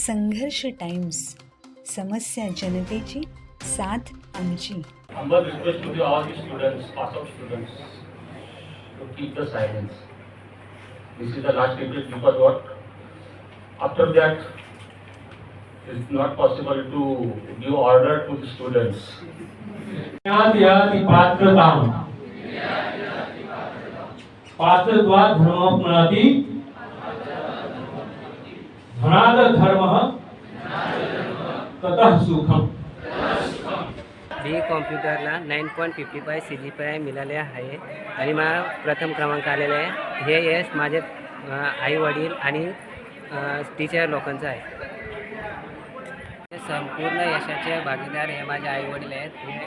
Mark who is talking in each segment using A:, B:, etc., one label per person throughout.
A: संघर्ष टाइम्स समस्या जनतेची साथ आमची
B: Humble request to the all the students, pass out students, to keep the silence. This is the last request because what, after that, it's not possible to give order to the students.
C: ज्ञात याति पात्रताम् पात्रत्वा धर्म पुनाति धनाद धर्म ततः सुखम।
D: B कॉम्प्युटरला nine point fifty five C G P I मिळाले आहे. आणि मला प्रथम क्रमांक आलेला आहे. हे यश माझे आई वडील आणि टीचर लोकांचं आहे. संपूर्ण यशाचे भागीदार हे माझे आई वडील आहेत. हे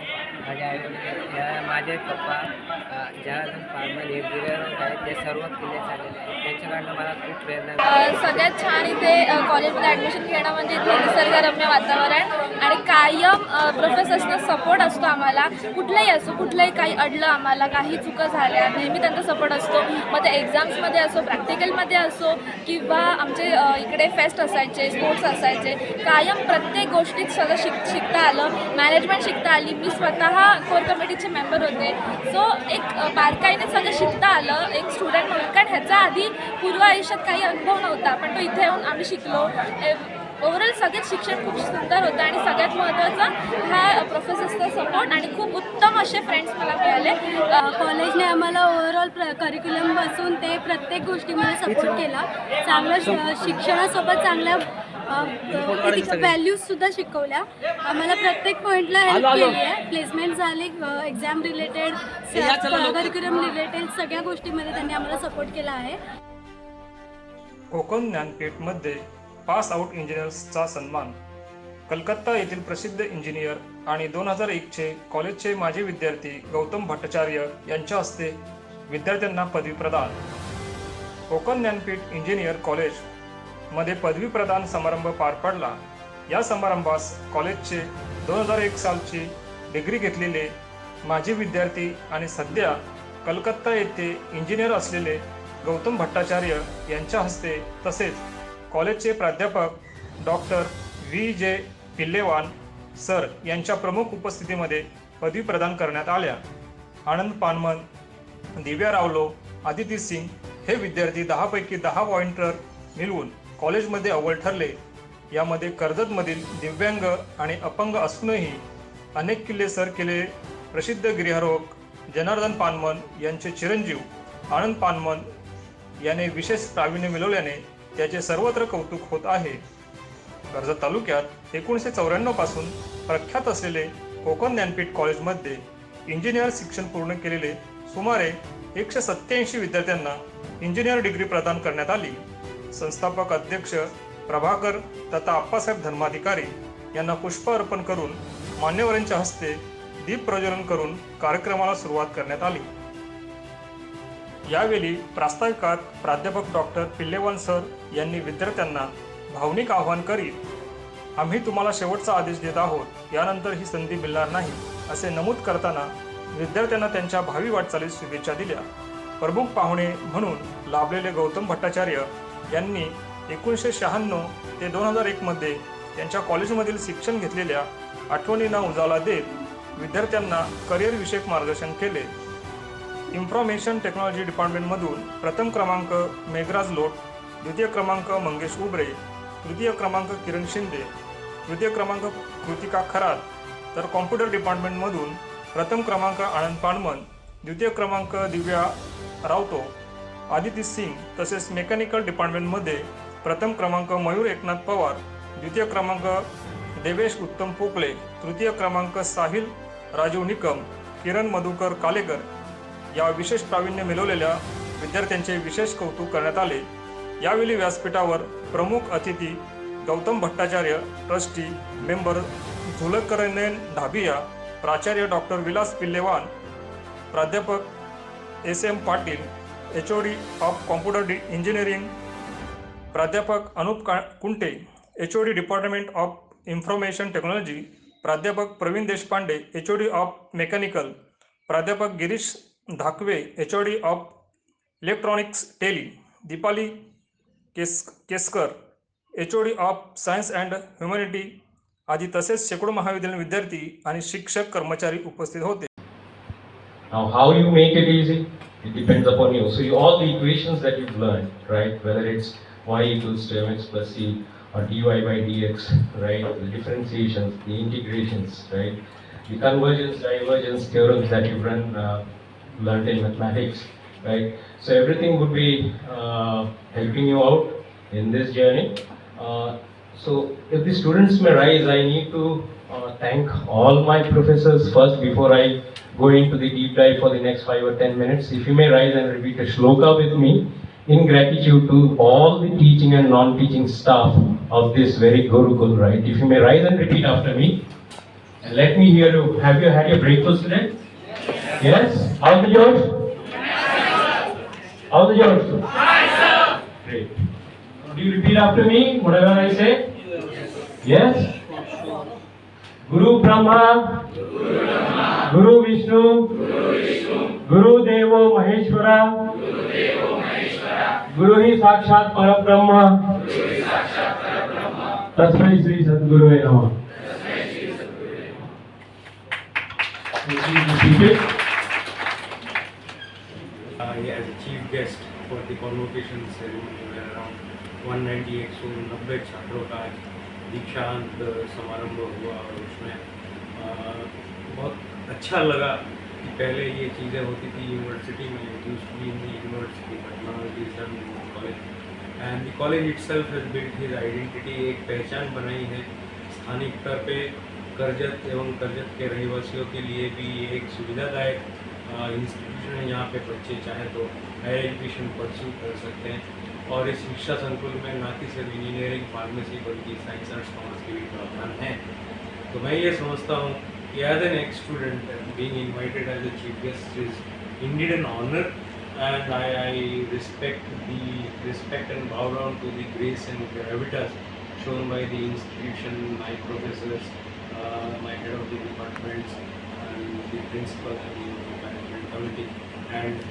D: माझे आई वडील माझे पप्पा ज्या फार्मर आहेत ते सर्व किल्ले आहेत त्यांच्याकडनं मला खूप प्रेरणा
E: अ, सगळ्यात छान इथे अ, कॉलेजमध्ये ॲडमिशन घेणं म्हणजे इथे निसर्गरम्य वातावरण आणि कायम अ, प्रोफेसर्सना सपोर्ट असतो आम्हाला. कुठलंही असो कुठलंही काही अडलं आम्हाला काही चुका झाल्या नेहमी त्यांचा सपोर्ट असतो. मग ते एक्झाम्समध्ये असो प्रॅक्टिकलमध्ये असो किंवा आमचे अ, इकडे फेस्ट असायचे स्पोर्ट्स असायचे कायम प्रत्येक गोष्टीत सगळं शिक शिकता आलं. मॅनेजमेंट शिकता आली. मी स्वतः कोर कमिटीचे मेंबर होते. सो एक बारकाईने सगळं शिकता आलं. एक स्टुडंट म्हणून. कारण ह्याचा आधी पूर्व आयुष्यात काही अनुभव नव्हता. पण तो इथे येऊन आम्ही शिकलो. ओव्हरऑल सगळेच शिक्षण खूप सुंदर होतं आणि सगळ्यात महत्त्वाचं हा प्रोफेसर्सचा सपोर्ट आणि खूप उत्तम असे फ्रेंड्स मला मिळाले.
F: कॉलेजने आम्हाला ओव्हरऑल प्र करिक्युलम बसून ते प्रत्येक गोष्टीमध्ये सपोर्ट केला. चांगलं शिक्षणासोबत चांगल्या व्हॅल्यूजसुद्धा शिकवल्या. आम्हाला प्रत्येक पॉईंटला हेल्प केली आहे. प्लेसमेंट झाली एक्झाम रिलेटेड करिक्युलम रिलेटेड सगळ्या गोष्टीमध्ये त्यांनी आम्हाला सपोर्ट केला आहे.
G: कोकण ज्ञानपीठमध्ये पास आउट इंजिनियर्सचा सन्मान. कलकत्ता येथील प्रसिद्ध इंजिनियर आणि दोन हजार एकचे कॉलेजचे माजी विद्यार्थी गौतम भट्टाचार्य यांच्या हस्ते विद्यार्थ्यांना पदवी प्रदान. कोकण ज्ञानपीठ इंजिनियर कॉलेज मध्ये पदवी प्रदान समारंभ पार पडला. या समारंभास कॉलेजचे दोन हजार एक सालची डिग्री घेतलेले माजी विद्यार्थी आणि सध्या कलकत्ता येथे इंजिनियर असलेले गौतम भट्टाचार्य यांच्या हस्ते तसेच कॉलेजचे प्राध्यापक डॉक्टर व्ही जे पिल्लेवान सर यांच्या प्रमुख उपस्थितीमध्ये पदवी प्रदान करण्यात आल्या. आनंद पानमन दिव्या रावलो आदिती सिंग हे विद्यार्थी दहापैकी दहा पॉइंटर मिळवून कॉलेजमध्ये अव्वल ठरले. यामध्ये कर्जतमधील दिव्यांग आणि अपंग असूनही अनेक किल्ले सर केले. प्रसिद्ध गिर्यारोहक जनार्दन पानमन यांचे चिरंजीव आनंद पानमन याने विशेष प्रावीण्य मिळवल्याने त्याचे सर्वत्र कौतुक होत आहे. कर्जत तालुक्यात एकोणीसशे चौऱ्याण्णवपासून प्रख्यात असलेले कोकण ज्ञानपीठ कॉलेजमध्ये इंजिनियर शिक्षण पूर्ण केलेले सुमारे एकशे सत्याऐंशी विद्यार्थ्यांना इंजिनियर डिग्री प्रदान करण्यात आली. संस्थापक अध्यक्ष प्रभाकर तथा आप्पासाहेब धर्माधिकारी यांना पुष्प अर्पण करून मान्यवरांच्या हस्ते दीप प्रज्वलन करून कार्यक्रमाला सुरुवात करण्यात आली. यावेळी प्रास्ताविकात प्राध्यापक डॉक्टर पिल्लेवान सर यांनी विद्यार्थ्यांना भावनिक आवाहन करीत आम्ही तुम्हाला शेवटचा आदेश देत आहोत यानंतर ही संधी मिळणार नाही असे नमूद करताना विद्यार्थ्यांना त्यांच्या भावी वाटचालीस शुभेच्छा दिल्या. प्रमुख पाहुणे म्हणून लाभलेले गौतम भट्टाचार्य यांनी एकोणीसशे शहाण्णव ते दोन हजार एकमध्ये त्यांच्या कॉलेजमधील शिक्षण घेतलेल्या आठवणींना उजाला देत विद्यार्थ्यांना करिअरविषयक मार्गदर्शन केले. इन्फॉर्मेशन टेक्नॉलॉजी डिपार्टमेंटमधून प्रथम क्रमांक मेघराज लोट द्वितीय क्रमांक मंगेश उबरे तृतीय क्रमांक किरण शिंदे तृतीय क्रमांक कृतिका खरात तर कॉम्प्युटर डिपार्टमेंटमधून प्रथम क्रमांक आनंद पाणमन द्वितीय क्रमांक दिव्या रावतो आदिती सिंग तसेच मेकॅनिकल डिपार्टमेंटमध्ये प्रथम क्रमांक मयूर एकनाथ पवार द्वितीय क्रमांक देवेश उत्तम पोकळे तृतीय क्रमांक साहिल राजीव निकम किरण मधुकर कालेकर या विशेष प्रावीण्य मिळवलेल्या विद्यार्थ्यांचे विशेष कौतुक करण्यात आले. यावेळी व्यासपीठावर प्रमुख अतिथी गौतम भट्टाचार्य ट्रस्टी मेंबर झुलकरनेन ढाबिया प्राचार्य डॉक्टर विलास पिल्लेवान प्राध्यापक S M Patil H O D of computer D engineering. प्राध्यापक अनुप का Kunte H O D department of information technology. प्राध्यापक Pravin Deshpande H O D of mechanical. प्राध्यापक Girish Dhakve H O D of electronics tele. Deepali Kes Keskar H O D of science and humanity. आदी तसेच शेकडो महाविद्यालयीन विद्यार्थी आणि शिक्षक कर्मचारी उपस्थित होते.
C: Now, how you make it easy, it depends upon you. So, you, all the equations that you've learned, right, whether it's y equals to mx plus c or dy by dx, right, the differentiations, the integrations, right, the convergence, divergence theorems that you've run, uh, learned in mathematics, right. So, everything would be uh, helping you out in this journey. Uh, so, if the students may rise, I need to uh, thank all my professors first before I go into the deep dive for the next five or ten minutes. If you may rise and repeat a shloka with me in gratitude to all the teaching and non-teaching staff of this very Gurukul, right? If you may rise and repeat after me. And let me hear you. Have you had your breakfast today? Yes? How's the yours? How's the yours? Great. Do you repeat after me, whatever I say? Yes? Guru Brahma, Guru गुरु विष्णू गुरु देव महेश्वरा गुरु ही साक्षात परब्रह्म तस्मै श्री सद्गुरु नमः
H: as a chief guest for the convocation ceremony where around 190 एक नब्बे छात्रों का दीक्षांत समारंभ हुआ और उसमें बहुत अच्छा लगा कि पहले ये चीज़ें होती थी यूनिवर्सिटी में university it is done college and the college itself has built his identity एक पहचान बनाई है स्थानिक स्तर पे करजत एवं करजत के रहवासियों के लिए भी ये एक सुविधादायक इंस्टीट्यूशन है। यहाँ पे बच्चे चाहे तो हायर एजुकेशन परस्यू कर सकते हैं। और इस शिक्षा संकुल में ना कि सिर्फ़ इंजीनियरिंग फार्मेसी बल्कि साइंस एंड कॉमर्स के भी प्रावधान हैं। तो मैं ये समझता हूँ कि as ex-student and being invited as a chief guest is indeed an honor and I, I respect the respect and bow down to the grace and gravitas shown by the institution, my professors, uh, my head of the departments, and the principal and the management committee. And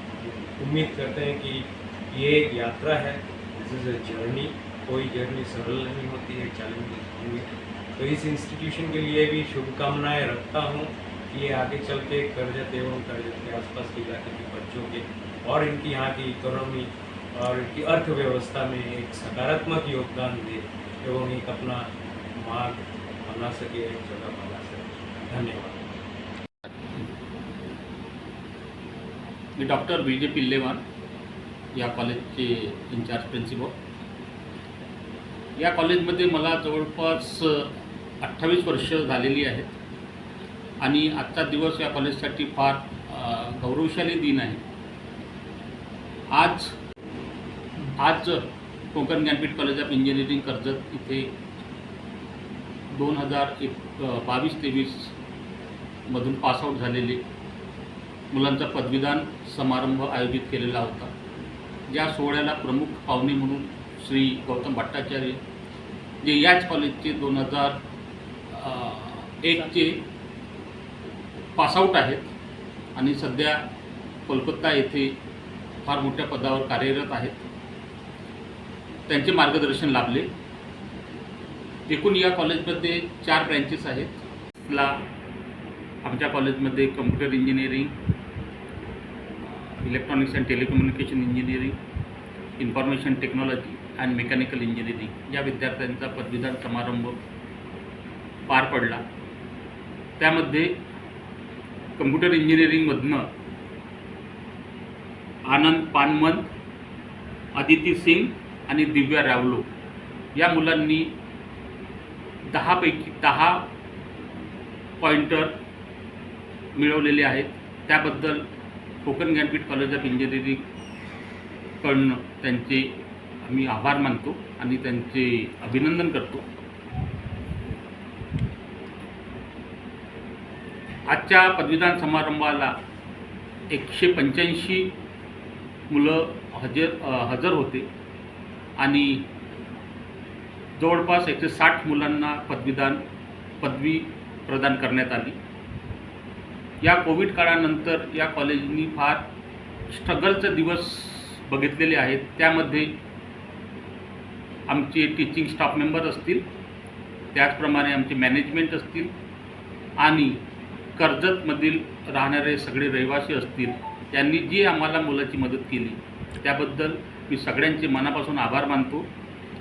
H: उम्मीद करते हैं कि ये एक यात्रा है this is a journey कोई journey सरल नहीं होती है चैलेंजेस होंगे तो इस इंस्टीट्यूशन के लिए भी शुभकामनाएँ रखता हूँ कि ये आगे चल के करजत एवं करजत के आसपास के इलाके के बच्चों के और इनकी यहाँ की इकोनॉमी और इनकी अर्थव्यवस्था में एक सकारात्मक योगदान दे एवं एक अपना मार्ग बना सके, एक जगह बना सके। धन्यवाद।
B: मी डॉक्टर विजय पिल्लेवार, या कॉलेज कॉलेजचे इन्चार्ज प्रिन्सिपल या कॉलेजमध्ये मला जवळपास अठ्ठावीस वर्ष झालेली आहेत. आणि आजचा दिवस या कॉलेजसाठी फार गौरवशाली दिन आहे. आज आज Konkan Gyanpeeth college of engineering Karjat इथे दोन हजार एक बावीस तेवीसमधून पासआउट झालेले मुलांचा पदवीदान समारंभ आयोजित केलेला होता. या सोहळ्याला प्रमुख पाहुणे म्हणून श्री गौतम भट्टाचार्य जे याच कॉलेजचे दोन हजार एकचे पासआउट आहेत. आणि सध्या कोलकाता येथे फार मोठ्या पदावर कार्यरत आहेत. त्यांचे मार्गदर्शन लाभले. एकूण या कॉलेजमध्ये चार ब्रँचेस आहेत. ला आमच्या कॉलेजमध्ये computer engineering electronics and telecommunication engineering information technology and mechanical engineering या विद्यार्थ्यांचा पदवीदान समारंभ पार पडला. त्यामध्ये कम्प्युटर इंजिनिअरिंगमधनं आनंद पानमंत अदिती सिंग आणि दिव्या रावलो या मुलांनी दहापैकी दहा पॉइंटर मिळवलेले आहेत. त्याबद्दल कोकण ज्ञानपीठ कॉलेज ऑफ इंजिनिअरिंगकडनं त्यांचे आम्ही आभार मानतो आणि त्यांचे अभिनंदन करतो. आजच्या पदवीदान समारंभाला एकशे पंच्याऐंशी मुलं हजर हजर होते. आणि जवळपास एकशे साठ मुलांना पदवीदान पदवी प्रदान करण्यात आली. या कोविड काळानंतर या कॉलेजनी फार स्ट्रगलचे दिवस बघितलेले आहेत. त्यामध्ये आमचे टीचिंग स्टाफ मेंबर असतील त्याचप्रमाणे आमचे मॅनेजमेंट असतील आणि कर्जतमधील राहणारे सगळे रहिवासी असतील त्यांनी जी आम्हाला मुलाची मदत केली त्याबद्दल मी सगळ्यांचे मनापासून आभार मानतो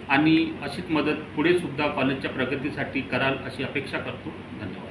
B: आणि अशीच मदत पुढे सुद्धा कॉलेजच्या प्रगतीसाठी कराल अशी अपेक्षा करतो. धन्यवाद.